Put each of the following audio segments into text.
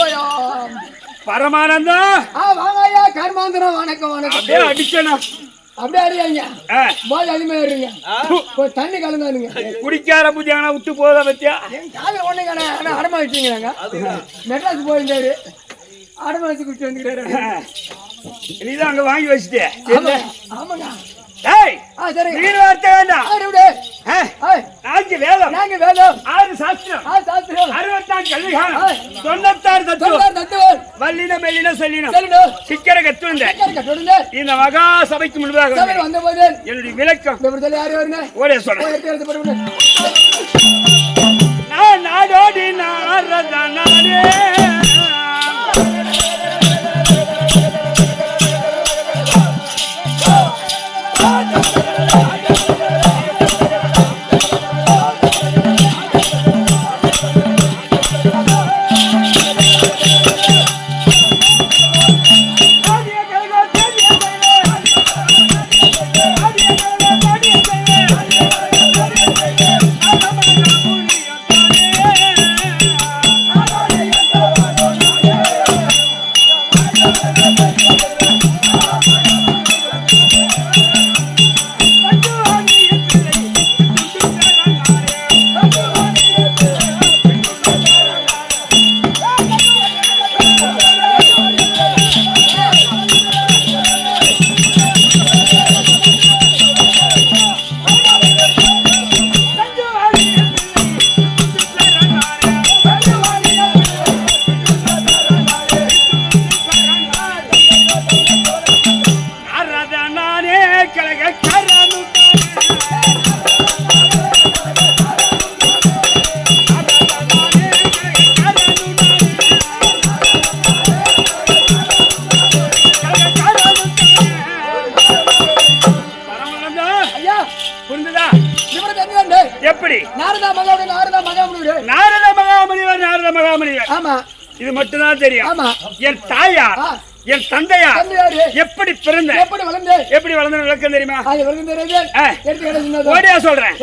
சம்பிரதாயம் பரமானந்தா! ஆ வாங்க ஐயா கர்மாந்திரம் வணக்கம் வணக்கம். அப்படியே அடிக்கணும் அப்படியே அறியாங்க ஆ, போது அடிமையா இருங்க போய் தண்ணி கலந்தானுங்க. குடிக்கார புத்தியானா விட்டு போதா பத்தியா? என் காலை ஒண்ணு கடை ஆனா அடமா வச்சுங்கிறாங்க மெட்ராஸ் போயிருந்தாரு. அடமா வச்சு குடிச்சு வந்துக்கிறாரு. நீதான் அங்க வாங்கி வச்சுட்டே. ஆமாங்க வீடு. வார்த்தை வேண்டாம் நான்கு வேதம். நாங்க வேதம். ஆறு சாஸ்திரம். ஆ சாஸ்திரம். அறுபத்தாறு கல்விகாலம் ஆ. தொண்ணூத்தாறு தத்துவம். சொல்றார் தத்துவன் வல்லின மெல்லின சொல்லினம். சொல்லுங்க சிக்கர கத்துவந்த தொடர்ந்து இந்த மகா சபைக்கு முன்பாக வந்த போது என்னுடைய விளக்கம். இந்த விடுதலை யாரு வருங்க ஓரே மட்டும்தான் தெரியும் என் தாயார். என் தந்தையாரு எப்படி பிறந்த? எப்படி வளர்ந்து எப்படி வளர்ந்த விளக்கம் தெரியுமா? ஓடியா சொல்றேன்.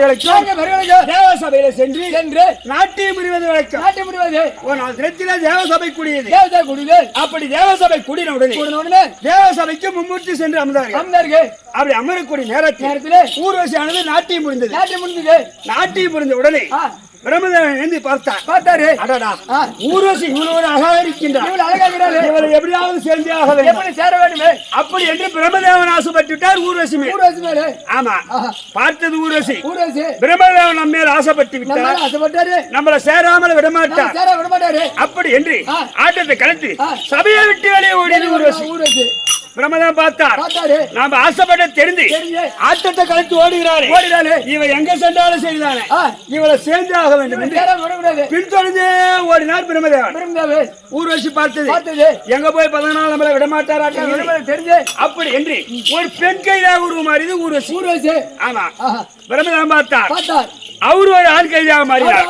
நான்கு பேர்களுக்கு தேவசபையில சென்று நாட்டியம் வழக்கம். முடிவது தினத்தில தேவசபை கூடியது. குடிது அப்படி தேவசபை கூடின உடனே உடனே தேவசபைக்கு மும்மூர்த்தி சென்று அமர்ந்தார்கள். அமர்ந்தார்கள். அப்படி அமரக்கூடிய நேரத்தில் நேரத்திலே ஊர்வசியானது நாட்டியம் புரிந்தது நாட்டி முடிந்தது. நாட்டியம் புரிந்த உடனே பிரம்மதேவன் எழுந்து பார்த்தார் பார்த்தாரு? அடடா. ஊர்வசி இவ்வளவு அழகாக இருக்கின்றார் இவள் அழகாகிறாரு இவளை எப்படியாவது சேர்ந்தே ஆக வேண்டும் எப்படி சேர வேண்டுமே? அப்படி என்று பிரம்மதேவன் ஆசைப்பட்டுட்டார் ஊர்வசி மேல். ஊர்வசி மேலே. ஆமா. பார்த்தது ஊர்வசி. ஊர்வசி. பிரம்மதேவன் நம்ம மேல் ஆசைப்பட்டு விட்டார் ஆசைப்பட்டாரு. நம்மளை சேராமல் விடமாட்டார். சேர விட மாட்டாரு அப்படி என்று. ஆட்டத்தை கலந்து. சபையை விட்டு வெளியே ஓடியது ஊர்வசி. ஊர்வசி. பிரம்மதேவன் பார்த்தார். நாம ஆசைப்பட்ட தெரிந்து ஆட்டத்தை கலந்து ஓடுகிறாரே. ஓடினாரு இவன் எங்க சென்றாலும் சரிதானே இவளை சேர்ந்தே ஆக வேண்டும் பின்தொடர்ந்தே ஓடினார் பிரம்மதேவன் விரும்பாவே ஊர்வசி பார்த்தது. பார்த்தது. எங்க போய் பதினாலு நம்மளை விட தெரிஞ்சு. அப்படி என்று ஒரு பெண் கைதாக உருமாறியது ஊர்வசி. ஊர்வசி. ஆமா. பிரம்மதேவன் பார்த்தார். பார்த்தார். அவரு ஒரு ஆண் கைதாக மாறினார்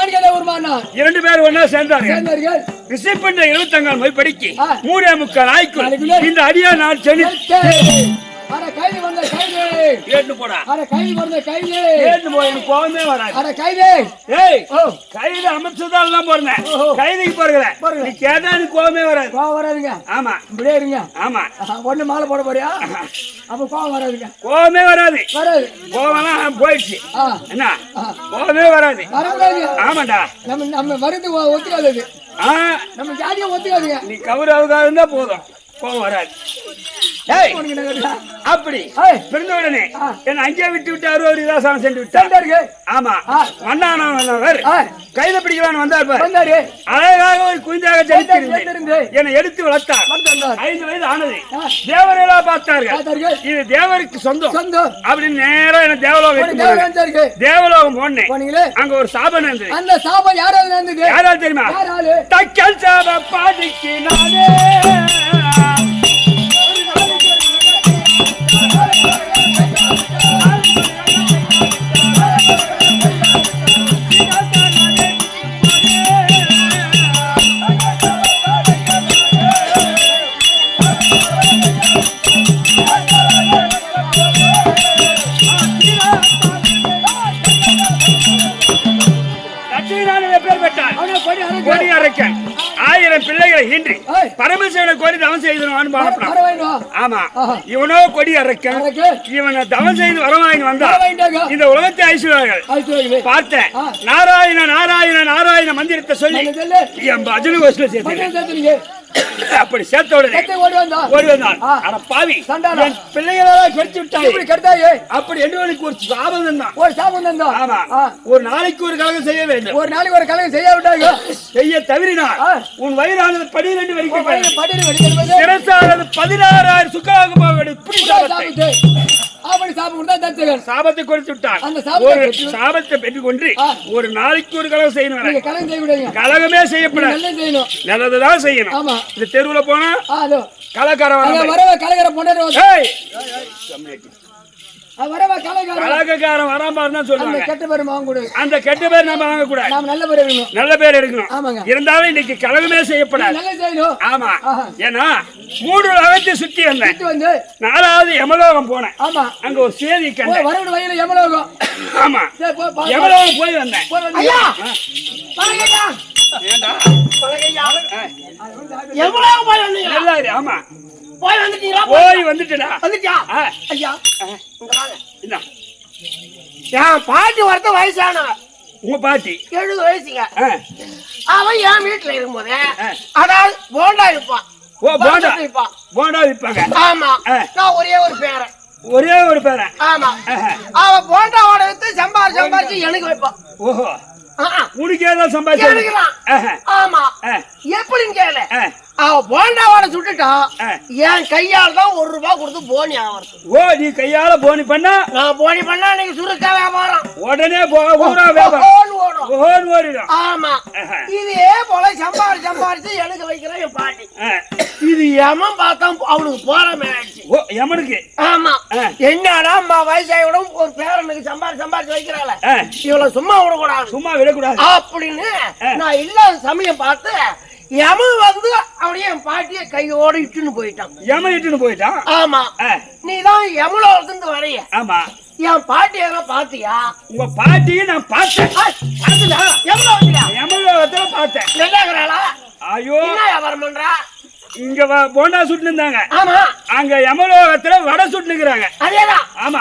இரண்டு பேரும் ஒன்னா சேர்ந்தார்கள். சேர்ந்தார்கள். விசைப்பண்ட எழுத்தங்கால் போய் படிக்கி. மூடே முக்கால் ஆய்க்குள். இந்த அடியா நான் செனி கேட்டு போடா. அட கைது வந்த கைது கேட்டு போய் எனக்கு கோவமே வராது. அட கைது ஏய் ஓ. கைது அமைச்சதால் தான் போறேன். கைதுக்கு. நீ கேட்டா எனக்கு கோவமே வராது. கோவம் வராதுங்க. ஆமா. இப்படியே இருங்க. ஆமா. ஒண்ணு மாலை போட போறியா? அப்ப கோவம் வராதுங்க. கோவமே வராது. வராது. கோவம்லாம் போயிடுச்சு. என்ன. கோவமே வராது. வரக்கூடாதுங்க ஆமாண்டா நம்ம நம்ம வருது ஒத்துக்காது நம்ம ஜாதியை ஒத்துக்காதுங்க. நீ கவுரவுக்காக இருந்தா போதும். கோவம் வராது. அப்படி. பிறந்த உடனே. என்ன அங்கே விட்டு விட்டு அறுபது இதாசம் சென்று விட்டார். ஆமா. மன்னானவர் கையில பிடிக்கலான்னு வந்தார் வந்தாரு. அழகாக ஒரு குயிந்தாக சேர்த்திருந்து. ஜெயித்திருந்தேன் என்னை எடுத்து வளர்த்தார். ஐந்து வயது ஆனது. தேவர்களா பார்த்தார்கள் பார்த்தாரு. இது தேவருக்கு சொந்தம் சொந்தம். அப்படின்னு நேரா என்ன தேவலோகம். தேவலோகம் போனேன்? அங்க ஒரு சாபம் இருந்தது அந்த சாபம் யாரால நடந்தது? யாராவது தெரியுமா? தக்கல் சாப பாதிக்கு நானே ஆயிரம் பிள்ளைகளை ஈன்றி. பரமசிவனை கோரி தவம் வேண்டும். ஆமா. இவனோ கொடி அறுக்க. இவனை தவம் செய்து வரவாங்கி வந்தா. இந்த உலகத்தை ஐஸ்வர்யார்கள். பார்த்தேன். நாராயண நாராயண நாராயண மந்திரத்தை சொல்லி. என் பஜனை கோஷ்டில சேர்த்து. அப்படி சேர்த்த உடனே ஓடி வந்தா. ஓடி வந்தான் பாவி. என் பிள்ளைகளெல்லாம் கெடுத்து விட்டாய் இப்படி கெடுத்தாயே. அப்படி என்று ஒரு சாபம் தான் ஒரு சாபம் தந்தா. ஆமா. ஒரு நாளைக்கு ஒரு கலகம் செய்ய வேண்டும் ஒரு நாளைக்கு ஒரு கலகம் செய்ய விட்டாங்க செய்ய தவறினார் ஆ. உன் வயிறானது பனிரெண்டு வரைக்கும் பதினாறாயிரம் சுக்கராக போக வேண்டும் இப்படி சாபத்தை. அப்படி தத்துகள். சாபத்தை கொடுத்து விட்டார் அந்த சாபத்தை ஒரு சாபத்தை பெற்றுக்கொண்டு. ஒரு நாளைக்கு ஒரு கலகம் செய்யணும் கலகம் செய்ய. கலகமே செய்யப்படாது செய்யணும். நல்லதுதான் செய்யணும் ஆமா. இந்த தெருவுல போனா அங்க வர வரவ கலகரை பொண்டாட்டி கலகக்காரன் வராம அந்த சொல்லுவாங்க. கெட்ட பேரும் வாங்க. அந்த கெட்ட பேர் நம்ம வாங்க கூடாது நல்ல பேர் இருக்கணும். நல்ல பேர் எடுக்கணும். இருந்தாலும் இன்னைக்கு கலகமே செய்யப்படாது. ஆமா. ஏன்னா மூன்று உலகத்தை சுத்தி வந்தேன். நாலாவது யமலோகம் போனேன். ஆமா. அங்க ஒரு சேதி கண்டேன். வரவிட வயல எமலோகம் ஆமா. யமலோகம் போய் வந்தேன். ஐயா! ஏண்டா? எவ்வளவு ஆமா. போய் வந்துட்டீங்களா போய் வந்துட்டேடா. வந்துட்டியா. ஐயா. இந்தா, என் பாட்டி வரத்த வயசானவ உங்க பாட்டி? எழுபது வயசுங்க. அவன் என் வீட்டுல இருக்கும்போது. அதாவது போண்டா இருப்பான் ஓ போண்டா. இருப்பான் போண்டா விற்பாங்க ஆமா. நான் ஒரே ஒரு பேரன். ஒரே ஒரு பேரன். ஆமா. அவன் போண்டாவோட வித்து சம்பாரிச்சு சம்பாரிச்சு எனக்கு வைப்பான். ஓஹோ. உனக்கு ஏதாவது சம்பாதிச்சு. ஆமா. எப்படின்னு கேளு. போண்டாவோட சுட்டுட்டான். என் கையால் தான் ஒரு ரூபாய் கொடுத்து போனி ஆகிறது ஓ நீ கையால போனி பண்ணா? நான் போனி பண்ணா இன்னைக்கு சுருக்கா வியாபாரம். உடனே போ ஊரா வியாபாரம். ஓன் ஓடிடும். ஆமா. இதே போல சம்பாரி சம்பாரிச்சு எனக்கு வைக்கிறேன் என் பாட்டி. இது எமன் பார்த்தா அவனுக்கு போறாம ஆயிடுச்சு ஓ யமனுக்கு. ஆமா. என்னடா அம்மா வயசாயிடும் ஒரு பேரனுக்கு சம்பாரி சம்பாரிச்சு வைக்கிறாள். இவளை சும்மா விடக்கூடாது. சும்மா விடக்கூடாது. அப்படின்னு நான் இல்லாத சமயம் பார்த்து எமன் வந்து அப்படியே என் பாட்டியை கையோட இட்டுன்னு போயிட்டான். யமன் இட்டுன்னு போயிட்டான்? ஆமா. நீ தான் எமலோ இருந்து வரைய. ஆமா. என் பாட்டி எல்லாம் பாத்தியா உங்க பாட்டியை நான் பார்த்தேன். அதுல எவ்வளோ வந்துயா? யமலோகத்துல பார்த்தேன். நெல்லாகிறாளா ஐயோ. என்ன வியாபாரம் பண்றா? இங்க போண்டா சுட்டு இருந்தாங்க. ஆமா. அங்க யமலோகத்துல வடை சுட்டுக்கிறாங்க அதேதான் ஆமா.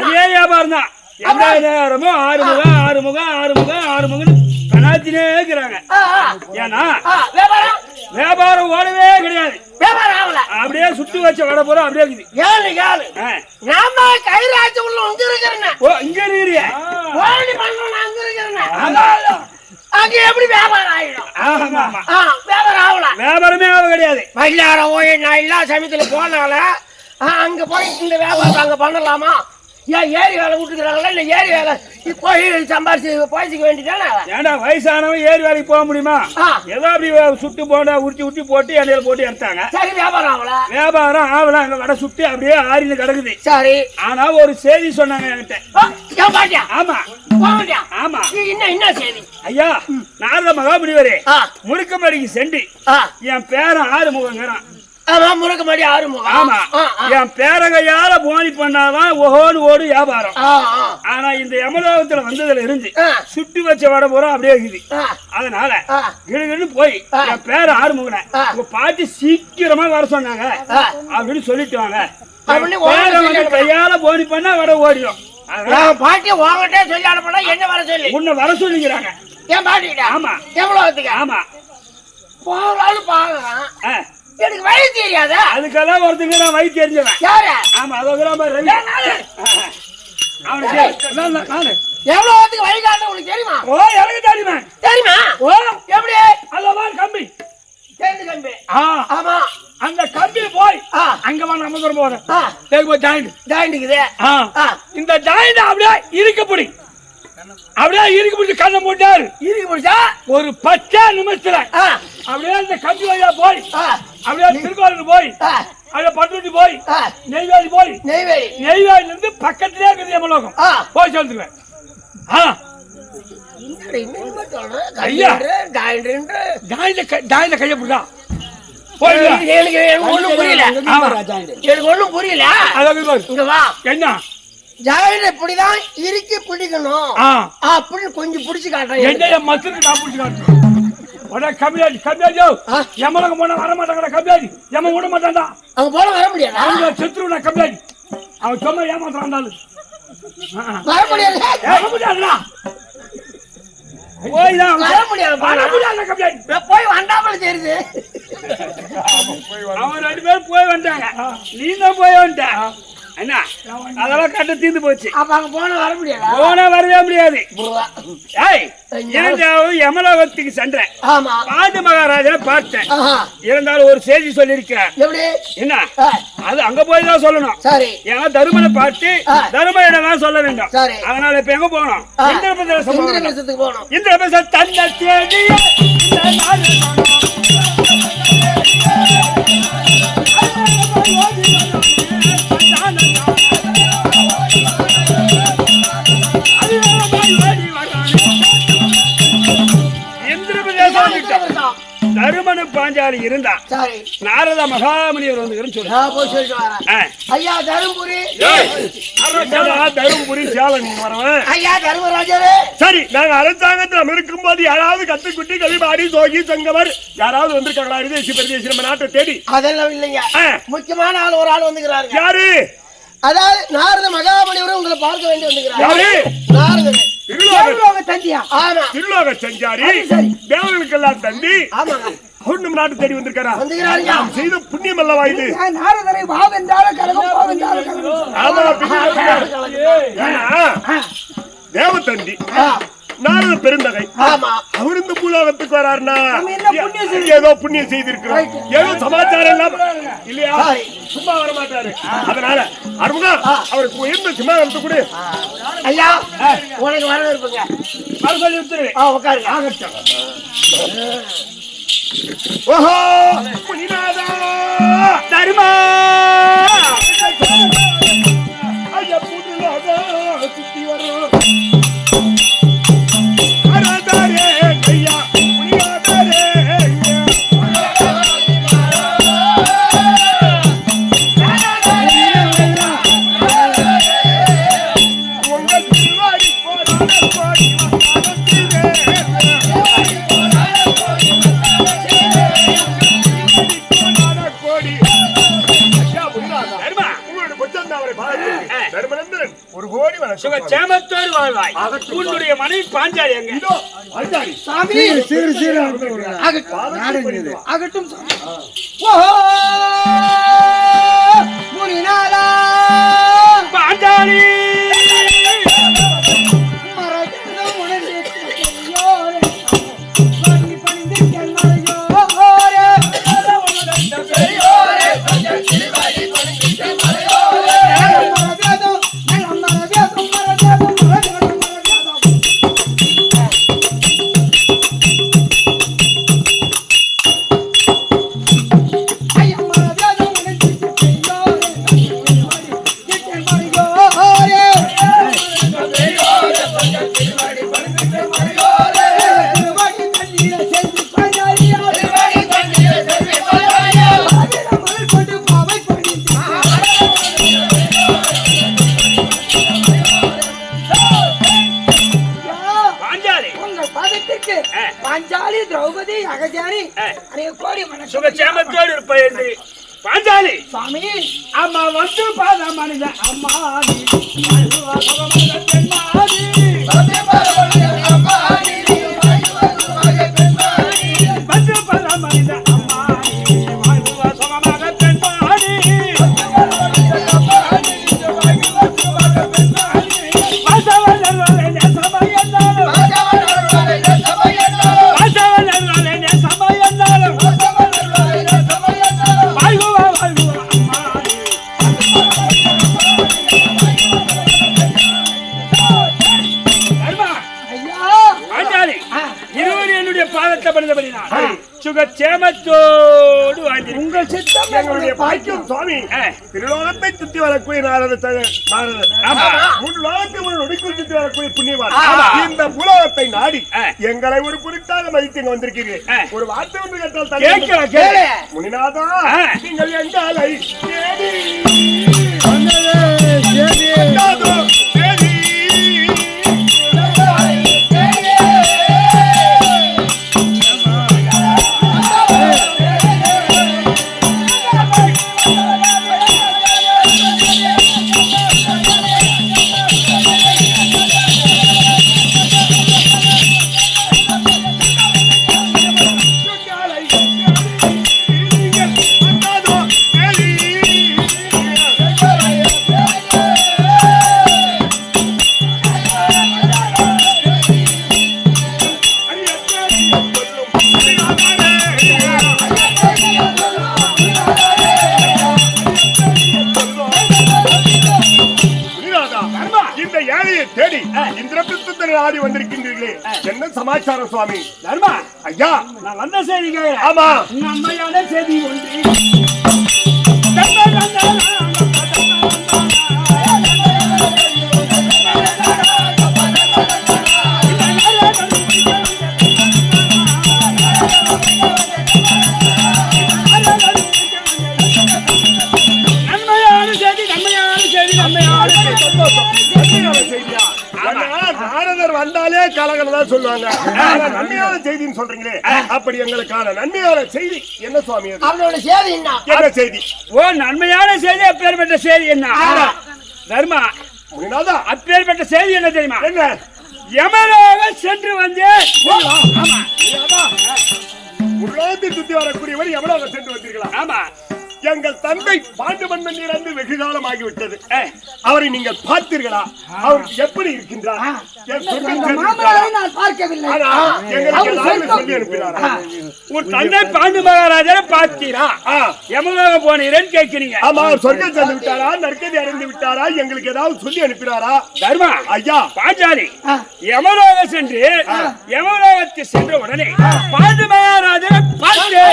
அதே வியாபாரம் தான். எந்த நேரமும் ஆறு முகம் ஆறு முகம் ஆறு முகம் ஆறு முகம் கணாத்தினே இருக்கிறாங்க ஏன்னா வியாபாரம்? ஓடவே கிடையாது. அப்படியே சுத்தி வச்ச வடை பூரா அப்படியே இருக்குது. ஏழு ஆ. நாம கைராட்சி உள்ள அங்க இருக்கிறேன் ஓ இங்க இருக்கிறிய. அங்க இருக்கிறேன் அங்க எப்படி வியாபாரம் ஆயிடும்? வியாபாரம் ஆகல. வியாபாரமே ஆக கிடையாது. மயிலாட போய் நான் எல்லா சமயத்துல போனால அங்க போய் இந்த வியாபாரத்தை அங்க பண்ணலாமா? ஏன் ஏரி வேலை விட்டுக்கிறாங்களா இல்ல ஏரி வேலை? போய் சம்பாரிச்சு போய்ச்சிக்க வேண்டியதானே? ஏன்டா வயசானவன் ஏறி வேலைக்கு போக முடியுமா. ஏதோ அப்படி சுட்டு போண்டா உருட்டி உருட்டி போட்டு எண்ணெயில போட்டு எடுத்தாங்க. சரி வியாபாரம் ஆகல. வியாபாரம் ஆவல அங்க வடை சுட்டு அப்படியே ஆறின்னு கிடக்குது. சரி. ஆனா ஒரு செய்தி சொன்னாங்க என்கிட்ட. ஆமா. ஆமா. என்ன என்ன செய்தி. ஐயா நாரத மகாபலிவரே ஆ. முறுக்கமடிக்கு சென்று ஆ. என் பேரன் ஆறு முகங்கிறான் முறுக்கு மாடி ஆறுமுகம் ஆமா. என் பேரகையால போனி பண்ணாதான் ஓஹோன்னு ஓடு வியாபாரம். ஆனா இந்த யமலோகத்துல வந்ததுல இருந்து சுட்டு வச்ச வடை பூரா அப்படியே இருக்குது. அதனால கிடுகிடு போய். என் பேர ஆறுமுகனை. உங்க பாட்டி சீக்கிரமா வர சொன்னாங்க. அப்படின்னு சொல்லிட்டு வாங்க. அப்படின்னு என் பேரன் ஓடி வந்து சொல்லி கையால போனி பண்ணா வடை ஓடிடும். பாட்டி உங்ககிட்ட சொல்லி அனுப்பினா என்ன வர சொல்லி? உன்னை வர சொல்லிக்கிறாங்க. என் பாட்டிக்கிட்ட ஆமா. வந்துக்க ஆமா. பாக்குறான் ஆ. எனக்கு வழி தெரியாத? அதுக்கெல்லாம் ஒருத்தங்க நான் வழி தெரிஞ்சவன். யாரு? ஆமா அதோ ரவி. அவனுக்கு நான். எவ்வளவு வாரத்துக்கு வழி காட்ட உனக்கு தெரியுமா? ஓ எனக்கு தெரியுமா. தெரியுமா? ஓ. எப்படி? அல்லவா கம்பி. தெரிஞ்சு கம்பி. ஆ. ஆமா. அந்த கம்பி போய் அங்க வா நம்ம தூரம் போறேன். ஜாயிண்ட் ஆ. ஆ. இந்த ஜாயிண்ட் அப்படியே இருக்க பிடி. அப்படியே இருக்க பிடிச்சி கண்ணை போட்டாரு இருக்கு முடிச்சா ஒரு பச்சை நிமிஷத்துல. அப்படியே அந்த கம்பி வழியா போய். அப்படியே திருக்கோயிலுக்கு போய். அப்படியே பட்டுட்டி போய். நெய்வேலி போய். நெய்வேலி. நெய்வேலில இருந்து பக்கத்திலே இருக்குது யமலோகம் ஆ. போய் சேர்ந்துருவேன் ஆ? ஐயா. கையை போயிடுவா எனக்கு ஒண்ணும் புரியல. எனக்கு ஒண்ணும் புரியல. இங்க வா. என்ன? ஜாயிண்ட் இப்படிதான் இறுக்கி பிடிக்கணும். அப்படின்னு கொஞ்சம் பிடிச்சு காட்டுறேன் என்னைய மசுருக்கு நான் பிடிச்சி காட்டுறேன். உடனே கம்மியாடி கம்மியாடியோ ஆ. எமலகம் போனா வர மாட்டாங்கடா கம்மியாடி எமன் விட மாட்டான்டா. அங்க போல வர முடியாதா. அவங்க செத்துருவா கம்மியாடி அவன் சும்மா ஏமாத்துறான் வர முடியாது. வர முடியாதுடா. போய் வர முடியாது வர கம்மியாடி நான் போய் வந்தாமல தெரியுது. அவன் ரெண்டு பேரும் போய் வந்துட்டாங்க. நீ தான் போய் வந்துட்ட. என்ன? அதெல்லாம் கட்ட தீர்ந்து போச்சு. அப்ப அங்க போன வர முடியாதா? போனா வரவே முடியாது. இருந்தாலும் யமலோகத்துக்கு சென்றேன். பாண்டு மகாராஜனை பார்த்தேன். இருந்தாலும் ஒரு செய்தி சொல்லியிருக்கிறேன் என்ன? அது அங்க போய் தான் சொல்லணும். சரி. ஏன்னா தருமனை பார்த்து ஆ. தருமையிடம் தான் சொல்ல வேண்டும். அதனால இப்ப எங்க போகணும்? ஆ. இந்திர பிரதேசம் போகணும். இந்திரபிரசத்துக்கு பாஞ்சாலி இருந்தா நாரத வந்து. ஐயா தருமபுரி. தருமபுரி சேலம் வரவன். ஐயா தர்மராஜரே. சரி நாங்க அரசாங்கத்தில் இருக்கும்போது யாராவது கத்துக்குட்டி கவிபாடி சோகி சங்கவர் யாராவது வந்திருக்காங்களா? விதேசி பிரதேசி நம்ம நாட்டை தேடி. அதெல்லாம் இல்லைங்க. முக்கியமான ஆள் ஒரு ஆள் வந்துக்கிறாருங்க. யாரு? அதாவது நாரத மகாபலிவரும் உங்களை பார்க்க வேண்டி வந்துக்கிறாரு. யாரு? நாரதன் திருலோக தந்தியா ஆமா. திருலோக செஞ்சாரி சரி. தேவர்களுக்கெல்லாம் தந்தி. ஆமாங்க. நம்ம நாட்டு தேடி வந்திருக்காரா? நாம் செய்த புண்ணியம் அல்லவா இது நாரதரை வாவென்றாலும் கழகம் பாவென்றாலும் கழகம் ஆமா ஆ, நாரத பெருந்தகை. ஆமா. அவர் இந்த பூலோகத்துக்கு வராருன்னா ஏதோ புண்ணியம் செய்திருக்கிறோம். ஏதோ சமாச்சாரம் இல்லாம இல்லையா. சும்மா வர மாட்டாரு. அதனால அருமுகா அவருக்கு உயர்ந்த சிம்மாசனத்தை கொடு. ஐயா உனக்கு வரவேற்புங்க. வர சொல்லி விட்டுரு. ஆ உட்காருங்க. ஆகட்டும். ஓஹோ முனிநாதா தருமா சுத்தி வரும் அரதாரே கொச்சந்தா அவரை பாராட்டுகிறேன். தர்மநந்தன், ஒரு கோடி வணக்கம். சேமத்தோடு வாழ்வாய். உன்னுடைய மனைவி பாஞ்சாலி எங்க? இதோ. சாமி. சீரு சீரு அகட்டும் ஆகட்டும். சாமி. ஓஹோ! முனிநாதா! பாஞ்சாலி! என்று பாஞ்சாலி. மனித அம்மா வந்து பாத மனித அம்மா நாரத த- நாரதர் ஆமா. மூன்று லோகத்தை ஒரு நொடிக்குள் சுத்தி வரக்கூடிய புண்ணியவான் ஆமா. இந்த பூலோகத்தை நாடி. எங்களை ஒரு குறித்தாக மதித்து வந்திருக்கிறீர்கள். ஒரு வார்த்தை ஒன்று கேட்டால் முனிநாதா. நீங்கள் எங்களை சுவாமி. தர்மா ஐயா நான் வந்த செய்தி ஆமா. எங்களுக்கான நன்மையான செய்தி என்ன சுவாமி அது? அவனோட சேவை என்ன? என்ன செய்தி? ஓ நன்மையான செய்தி அப்பேற்பட்ட செய்தி என்ன? தர்மா முனிநாதா. அப்பேற்பட்ட செய்தி என்ன தெரியுமா? என்ன? யமலோக சென்று வந்தேன். ஆமா. முனிநாதா, உலகத்தை சுத்தி வரக்கூடியவர் எவ்வளவு சென்று வந்தீர்களா? ஆமா. எங்கள் தந்தை பாண்டு மன்னன் இறந்து வெகு காலம் ஆகிவிட்டது அவரை நீங்கள் பார்த்தீர்களா? அவர் எப்படி இருக்கின்றார்? உன் தந்தை பாண்டு மகாராஜரை பார்த்தீரா? ஆ, யமலோக போனீரேன்னு கேட்கிறீங்க. ஆமா சொர்க்கம் சென்று விட்டாரா? நற்கதி அடைந்து விட்டாரா? எங்களுக்கு ஏதாவது சொல்லி அனுப்பினாரா? தர்மா ஐயா. பாஞ்சாலி ஆ. யமலோக சென்று யமலோகத்து சென்ற உடனே பாண்டு மகாராஜரை பார்த்து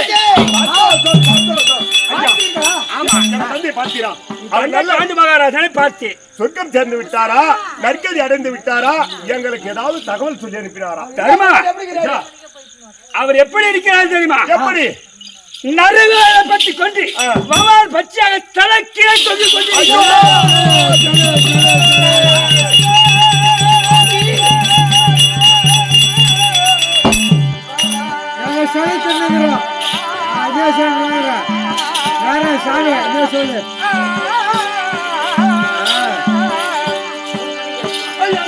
அவர் நல்ல பாண்டு மகாராஜனை பார்த்து. சொர்க்கம் சேர்ந்து விட்டாரா? நற்கதி அடைந்து விட்டாரா? எங்களுக்கு ஏதாவது தகவல் சொல்லி அனுப்பினாரா? தர்மா? ஐயா, அவர் எப்படி இருக்கிறார் தெரியுமா? எப்படி? நறுகளை பற்றி கொண்டு. வவால் பச்சையாக தலைக்கீழே தொங்கிக் ஐயோ! கொண்டிருக்கிறார் நாங்க சொல்லி தந்துக்கிறோம் அதே வேற சாமி அதே சொல்லு. ஐயா,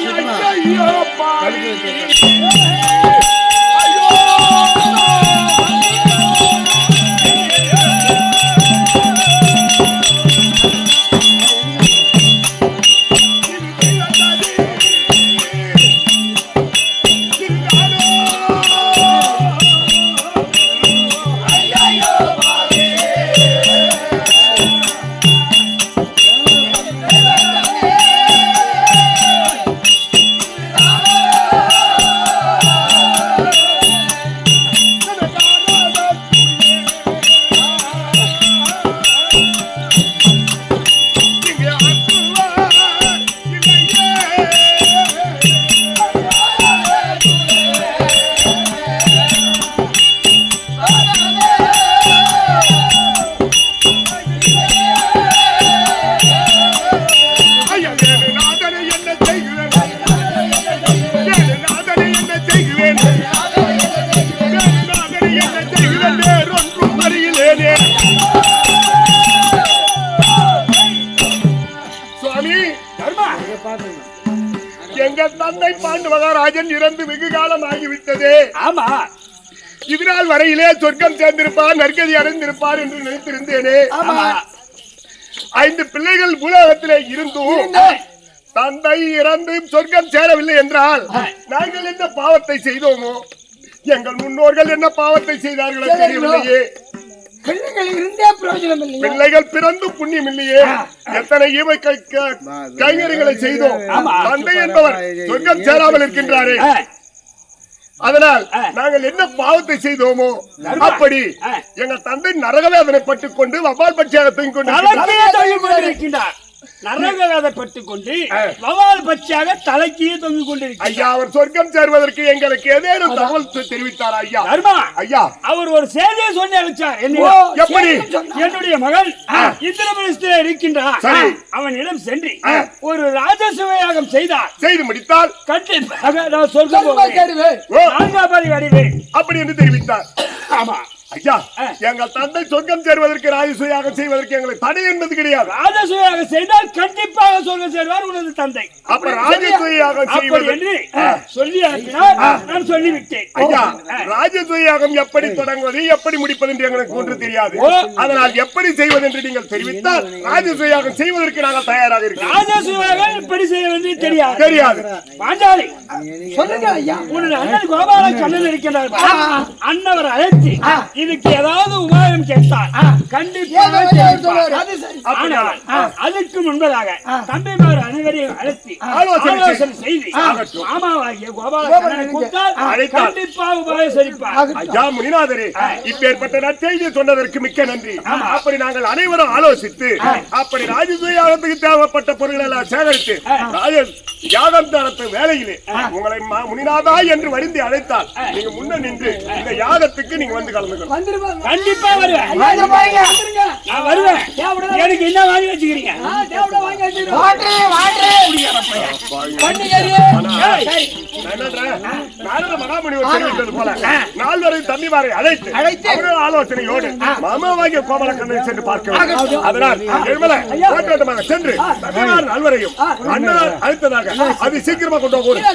வரையிலே சொர்க்கம் சேர்ந்திருப்பார் நற்கதி அடைந்திருப்பார் என்று நினைத்திருந்தேனே. ஐந்து பிள்ளைகள் பூலோகத்திலே இருந்தும் தந்தை இறந்து சொர்க்கம் சேரவில்லை என்றால் நாங்கள் என்ன பாவத்தை செய்தோமோ? எங்கள் முன்னோர்கள் என்ன பாவத்தை செய்தார்களோ தெரியவில்லையே. பிள்ளைகள் இருந்தே பிரயோஜனம் இல்லையா? பிள்ளைகள் பிறந்து புண்ணியம் இல்லையே. எத்தனை ஈவை கை- க- கைங்கரியங்களை செய்தோம். தந்தை என்பவர் சொர்க்கம் சேராமல் இருக்கின்றாரே. அதனால் நாங்கள் என்ன பாவத்தை செய்தோமோ அப்படி. எங்கள் தந்தை நரக வேதனை பட்டுக் கொண்டு வவ்வால் பட்சியாக தூங்கிக் கொண்டு கொண்டிருக்கின்றார் நரகவேதப்பட்டுக் கொண்டு வவால் பச்சையாக தலைக்கே தொங்கிக் கொண்டிருக்கிறார். ஐயா அவர் சொர்க்கம் சேர்வதற்கு எங்களுக்கு ஏதேனும் தகவல் தெரிவித்தார் ஐயா? தர்மா ஐயா. அவர் ஒரு செய்தியை சொல்லி அழைச்சார் எப்படி? என்னுடைய மகன் இந்திரபிரஸ்தில இருக்கின்றார். அவனிடம் சென்று ஒரு ராஜசுவையாகம் செய்தார். செய்து முடித்தால்? கண்டிப்பாக நான் சொல்ல தர்மா போகிறேன் கேடுவே. ஓ, நான்காபதி அறிவேன் அப்படி என்று தெரிவித்தார். ஆமா. ஐயா. எங்கள் தந்தை சொர்க்கம் சேர்வதற்கு ராஜசுயாக செய்வதற்கு எங்களுக்கு தடை என்பது கிடையாது. ராஜசுவையாகம் செய்தால் கண்டிப்பாக சொல்ல சேர்வார் உனது தந்தை. அப்ப ராஜசுயாக செய்வது சொல்லி நான் சொல்லிவிட்டேன். ஐயா ராஜசுயாகம் எப்படி தொடங்குவது எப்படி முடிப்பது என்று எங்களுக்கு ஒன்று தெரியாது. அதனால் எப்படி செய்வது என்று நீங்கள் தெரிவித்தால் ராஜசுயாகம் செய்வதற்கு நாங்கள் தயாராக இருக்கிறோம். ராஜசுவையாகம் இப்படி செய்ய வேண்டியது தெரியாது. தெரியாது. பாஞ்சாலி சொல்லுங்க ஐயா. உன்னுடைய அண்ணன் கோபால கண்ணன் இருக்கின்றார் அண்ணவர் அழைத்து இதுக்கு ஏதாவது உபாயம் கேட்டார் கண்டிப்பாக அதுக்கு முன்பதாக தந்தைமார் அனைவரையும் அழைத்து ஆலோசனை செய். ஆலோசனை செய்து மாமாவாகிய கோபால கண்ணனை கூப்பிட்டால் அழைத்தார். கண்டிப்பாக உபயோகிப்பார் ஐயா முனிநாதரே இப்பேற்பட்ட நற்செய்தியை சொன்னதற்கு மிக்க நன்றி. அப்படி நாங்கள் அனைவரும் ஆலோசித்து அப்படி ராஜசுயாகத்துக்கு தேவைப்பட்ட பொருட்கள் எல்லாம் சேகரித்து ராஜ யாகம் நடத்த வேலையிலே? உங்களை முனிநாதா என்று வருந்தி அழைத்தால் நீங்க முன்ன நின்று இந்த யாகத்துக்கு நீங்க வந்து கலந்துக்கணும். கண்டிப்பா வருவேன். நான் வருவேன். எனக்கு என்ன வாங்கி வச்சுக்கிறீங்க? ஆலோசனையோடு மாமாவாகிய கோமலக்கண்ணனை சென்று பார்க்க. அதனால் சென்று நால்வரையும் அண்ணனால் இருக்காங்க அது சீக்கிரமா கொண்டு வாங்க